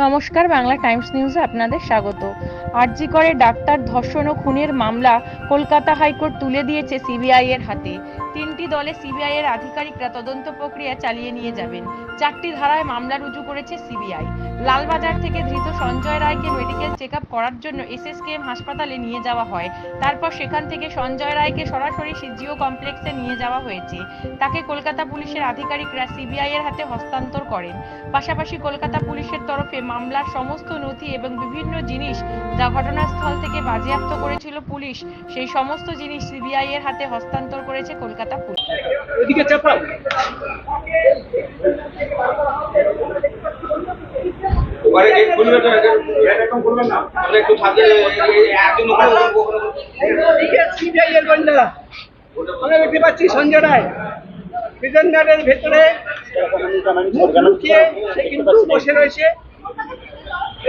নমস্কার বাংলা টাইমস নিউজে আপনাদের স্বাগত। আরজি করে ডাক্তার ধর্ষণ ও খুনের মামলা কলকাতা হাইকোর্ট তুলে দিয়েছে সিবিআই এর হাতে। তিনটি দলে সিবিআই এর আধিকারিকরা তদন্ত প্রক্রিয়া চালিয়ে নিয়ে যাবেন। চারটি ধারায় মামলা রুজু করেছে সিবিআই। লালবাজার থেকে ধৃত সঞ্জয় রায়কে মেডিকেল চেক করার জন্য এসএসকেএম হাসপাতালে নিয়ে যাওয়া হয়। তারপর সেখান থেকে সঞ্জয় রায়কে সরাসরি সিজিও কমপ্লেক্সে নিয়ে যাওয়া হয়েছে। তাকে কলকাতা পুলিশের আধিকারিকরা সিবিআই এর হাতে হস্তান্তর করেন। পাশাপাশি কলকাতা পুলিশের তরফে মামলার সমস্ত নথি এবং বিভিন্ন জিনিস যা ঘটনাস্থল থেকে বাজেয়াপ্ত করেছিল পুলিশ। সেই সমস্ত জিনিস সিবিআই এর হাতে হস্তান্তর করেছে কলকাতা পুলিশ। আমরা দেখতে পাচ্ছি সঞ্জয় রায়। প্রিজন গার্ডের ভেতরে সে কিন্তু বসে রয়েছে।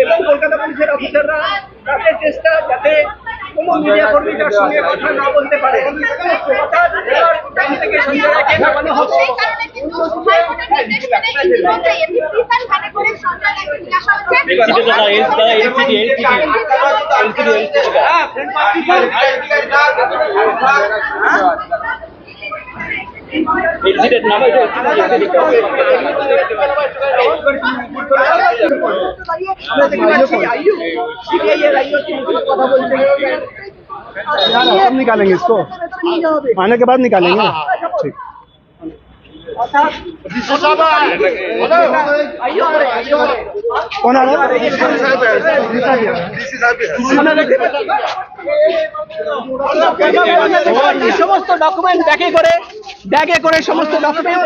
এবং কলকাতা পুলিশের অফিসাররা তাদের চেষ্টা যাতে কোনো মিডিয়া কর্মী তার সঙ্গে কথা না বলতে পারে মেনে। হ্যাঁ निकालेंगे इसको। आने के बाद निकालेंगे। ठीक। সমস্ত ডকুমেন্ট ব্যাগে করে ব্যাগে করে সমস্ত ডকুমেন্ট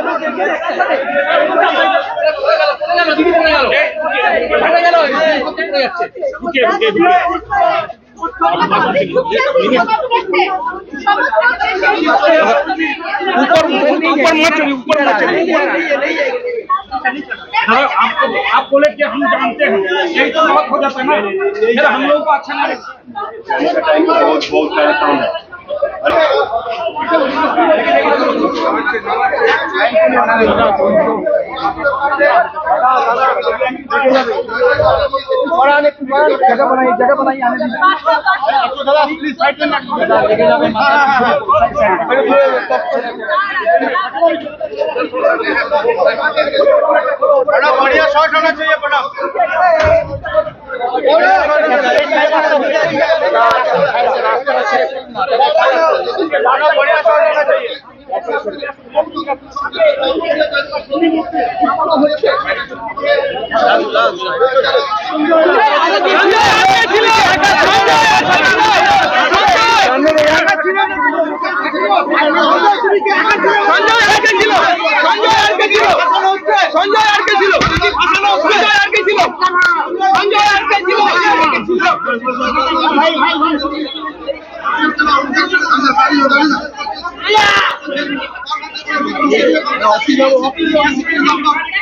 ऊपर ऊपर मत चलिए ऊपर मत चलिए आपको आप बोले कि हम जानते हैं यही तो बहुत हो जाता है ना फिर हम लोगों को अच्छा लगे बहुत बहुत सारा काम जगह बनाइए जगह बनाइए आने दीजिए बड़ा बढ़िया शॉट होना चाहिए बड़ा बड़ा बढ़िया शॉट সঞ্জয় আর কে ছিল? সঞ্জয় আর কে ছিল? সঞ্জয় আর কে ছিল? filha, eu acho que ele dá pra...